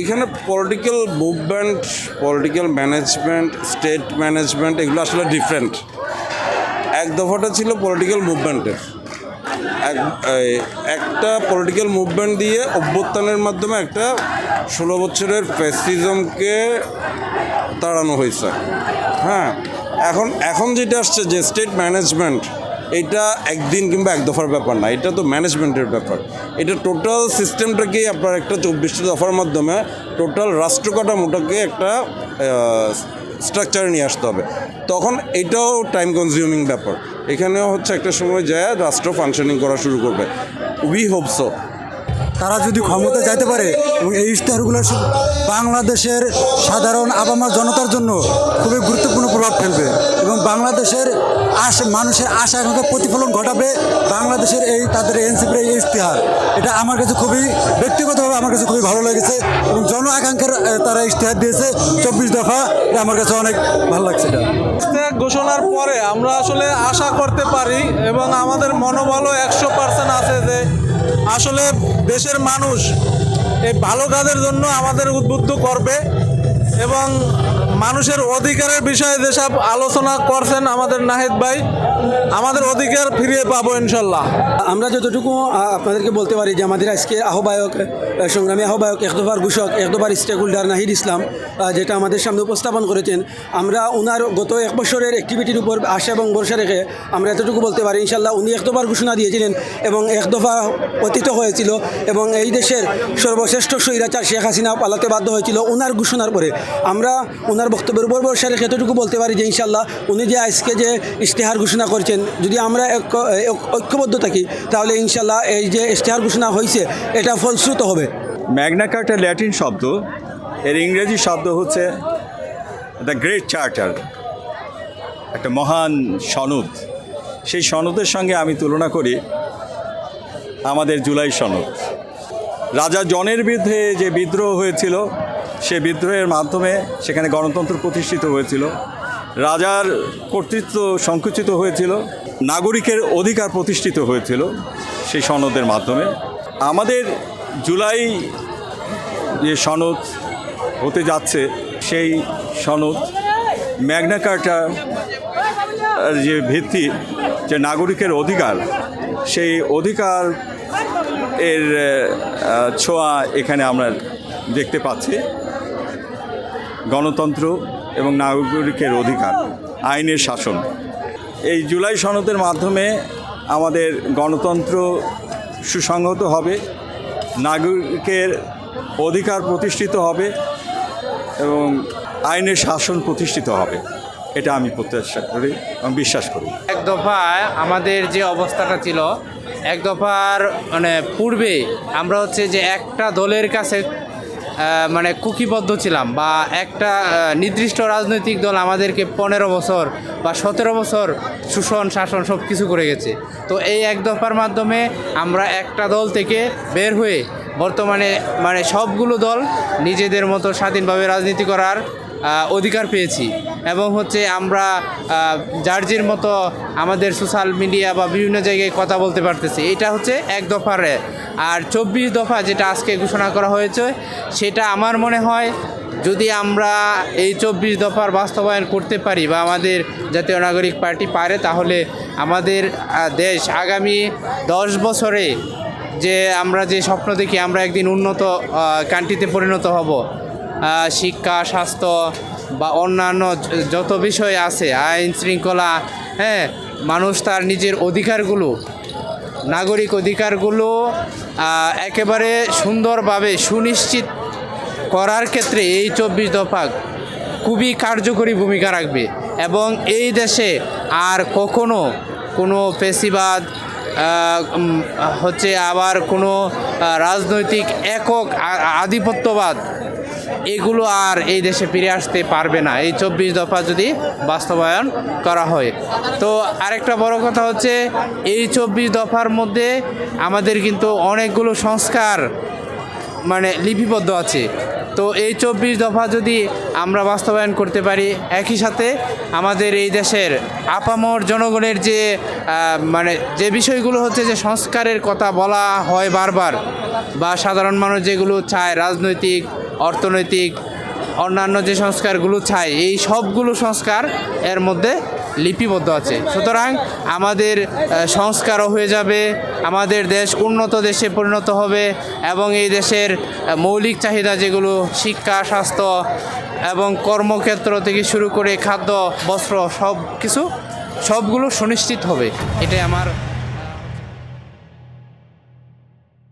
এখানে political movement political management state management এগুলো আসলে ডিফারেন্ট এক দফাটা ছিল পলিটিক্যাল মুভমেন্টের এক একটা পলিটিক্যাল মুভমেন্ট দিয়ে অভ্যুত্থানের মাধ্যমে একটা ষোলো বছরের ফ্যাসিজমকে তাড়ানো হয়েছে। হ্যাঁ এখন এখন যেটা আসছে যে স্টেট ম্যানেজমেন্ট এটা একদিন কিংবা এক দফার ব্যাপার না, এটা তো ম্যানেজমেন্টের ব্যাপার। এটা টোটাল সিস্টেমটাকেই আপনার একটা চব্বিশটা দফার মাধ্যমে টোটাল রাষ্ট্র কাঠামোটাকে একটা স্ট্রাকচারে নিয়ে আসতে হবে। তখন এটাও টাইম কনজিউমিং ব্যাপার। এখানেও হচ্ছে একটা সময় যায় রাষ্ট্র ফাংশনিং করা শুরু করবে। উই হোপ সো তারা যদি ক্ষমতা যাইতে পারে, এবং এই ইশতেহারগুলো বাংলাদেশের সাধারণ আবামার জনতার জন্য খুবই গুরুত্বপূর্ণ প্রভাব ফেলবে। এবং বাংলাদেশের আশ, মানুষের আশা আকাঙ্ক্ষা প্রতিফলন ঘটাবে বাংলাদেশের এই তাদের এনসিপির এই ইশতেহার। এটা আমার কাছে খুবই, ব্যক্তিগতভাবে আমার কাছে খুবই ভালো লেগেছে এবং জন আকাঙ্ক্ষার তারা ইশতেহার দিয়েছে চব্বিশ দফা। এটা আমার কাছে অনেক ভালো লাগছে এটা। ইস্তেহার ঘোষণার পরে আমরা আসলে আশা করতে পারি এবং আমাদের মনোবলও একশো পার্সেন্ট আছে যে আসলে দেশের মানুষ এই ভালো কাজের জন্য আমাদের উদ্বুদ্ধ করবে এবং মানুষের অধিকারের বিষয়ে যেসব আলোচনা করছেন আমাদের নাহিদ ভাই, আমাদের অধিকার ফিরিয়ে পাবো ইনশাল্লাহ। আমরা যতটুকু আপনাদেরকে বলতে পারি যে আমাদের আজকে আহ্বায়ক সংগ্রামী আহ্বায়ক একদফার ঘোষক একদফার স্টেক হোল্ডার নাহিদ ইসলাম যেটা আমাদের সামনে উপস্থাপন করেছেন। আমরা ওনার গত এক বছরের অ্যাক্টিভিটির উপর আশা এবং ভরসা রেখে আমরা এতটুকু বলতে পারি, ইনশাল্লাহ উনি একদফার ঘোষণা দিয়েছিলেন এবং একদফা পতিত হয়েছিল এবং এই দেশের সর্বশ্রেষ্ঠ স্বৈরাচার শেখ হাসিনা পালাতে বাধ্য হয়েছিল ওনার ঘোষণার পরে। আমরা ওনার বক্তব্যের উপর ভরসা রেখে এতটুকু বলতে পারি যে ইনশাল্লাহ উনি যে আজকে যে ইশতেহার ঘোষণা করছেন, যদি আমরা ঐক্য- ঐক্যবদ্ধ থাকি, তাহলে ইনশাল্লাহ এই যে ইশতেহার ঘোষণা হয়েছে এটা ফলশ্রুত হবে। ম্যাগনা কার্টা ল্যাটিন শব্দ, এর ইংরেজি শব্দ হচ্ছে দ্য গ্রেট চার্টার, একটা মহান সনদ। সেই সনদের সঙ্গে আমি তুলনা করি, আমাদের জুলাই সনদ। রাজা জনের বিরুদ্ধে যে বিদ্রোহ হয়েছিল সে বিদ্রোহের মাধ্যমে সেখানে গণতন্ত্র প্রতিষ্ঠিত হয়েছিল। রাজার কর্তৃত্ব সংকুচিত হয়েছিল, নাগরিকের অধিকার প্রতিষ্ঠিত হয়েছিল সেই সনদের মাধ্যমে। আমাদের জুলাই যে সনদ হতে যাচ্ছে, সেই সনদ ম্যাগনা কার্টার যে ভিত্তি, যে নাগরিকের অধিকার, সেই অধিকার এর ছোঁয়া এখানে আমরা দেখতে পাচ্ছি। গণতন্ত্র এবং নাগরিকের অধিকার, আইনের শাসন। এই জুলাই সনদের মাধ্যমে আমাদের গণতন্ত্র সুসংহত হবে, নাগরিকের অধিকার প্রতিষ্ঠিত হবে এবং আইনের শাসন প্রতিষ্ঠিত হবে। এটা আমি প্রত্যাশা করি এবং বিশ্বাস করি। এক দফায় আমাদের যে অবস্থাটা ছিল, এক দফার মানে পূর্বে আমরা হচ্ছে যে একটা দলের কাছে মানে কুকিবদ্ধ ছিলাম বা একটা নির্দিষ্ট রাজনৈতিক দল আমাদেরকে পনেরো বছর বা সতেরো বছর শোষণ, শাসন সব কিছু করে গেছে। তো এই এক দফার মাধ্যমে আমরা একটা দল থেকে বের হয়ে বর্তমানে মানে সবগুলো দল নিজেদের মতো স্বাধীনভাবে রাজনীতি করার অধিকার পেয়েছি। এবং হচ্ছে আমরা যের মতো আমাদের সোশ্যাল মিডিয়া বা বিভিন্ন জায়গায় কথা বলতে পারতেছি এটা হচ্ছে এক দফার। আর চব্বিশ দফা যেটা আজকে ঘোষণা করা হয়েছে, সেটা আমার মনে হয় যদি আমরা এই চব্বিশ দফার বাস্তবায়ন করতে পারি বা আমাদের জাতীয় নাগরিক পার্টি পারে, তাহলে আমাদের দেশ আগামী দশ বছরে যে আমরা যে স্বপ্ন দেখি, আমরা একদিন উন্নত কান্ট্রিতে পরিণত হব শিক্ষা, স্বাস্থ্য বা অন্যান্য যত বিষয় আছে, আইন শৃঙ্খলা হ্যাঁ মানুষ তার নিজের অধিকারগুলো, নাগরিক অধিকারগুলো একেবারে সুন্দরভাবে সুনিশ্চিত করার ক্ষেত্রে এই চব্বিশ দফা খুবই কার্যকরী ভূমিকা রাখবে এবং এই দেশে আর কখনো কোনো পেশিবাদ হচ্ছে আবার কোনো রাজনৈতিক একক আধিপত্যবাদ এগুলো আর এই দেশে ফিরে আসতে পারবে না। এই চব্বিশ দফা যদি বাস্তবায়ন করা হয়। তো আরেকটা বড় কথা হচ্ছে, এই চব্বিশ দফার মধ্যে আমাদের কিন্তু অনেকগুলো সংস্কার মানে লিপিবদ্ধ আছে। তো এই চব্বিশ দফা যদি আমরা বাস্তবায়ন করতে পারি, একই সাথে আমাদের এই দেশের আপামর জনগণের যে মানে যে বিষয়গুলো হচ্ছে যে সংস্কারের কথা বলা হয় বারবার, বা সাধারণ মানুষ যেগুলো চায় রাজনৈতিক অর্থনৈতিক, অন্যান্য যে সংস্কারগুলো চাই, এই সবগুলো সংস্কার এর মধ্যে লিপিবদ্ধ আছে। সুতরাং আমাদের সংস্কারও হয়ে যাবে, আমাদের দেশ উন্নত দেশে পরিণত হবে এবং এই দেশের মৌলিক চাহিদা যেগুলো, শিক্ষা, স্বাস্থ্য এবং কর্মক্ষেত্র থেকে শুরু করে খাদ্য, বস্ত্র সব কিছু সবগুলো সুনিশ্চিত হবে। এটাই আমার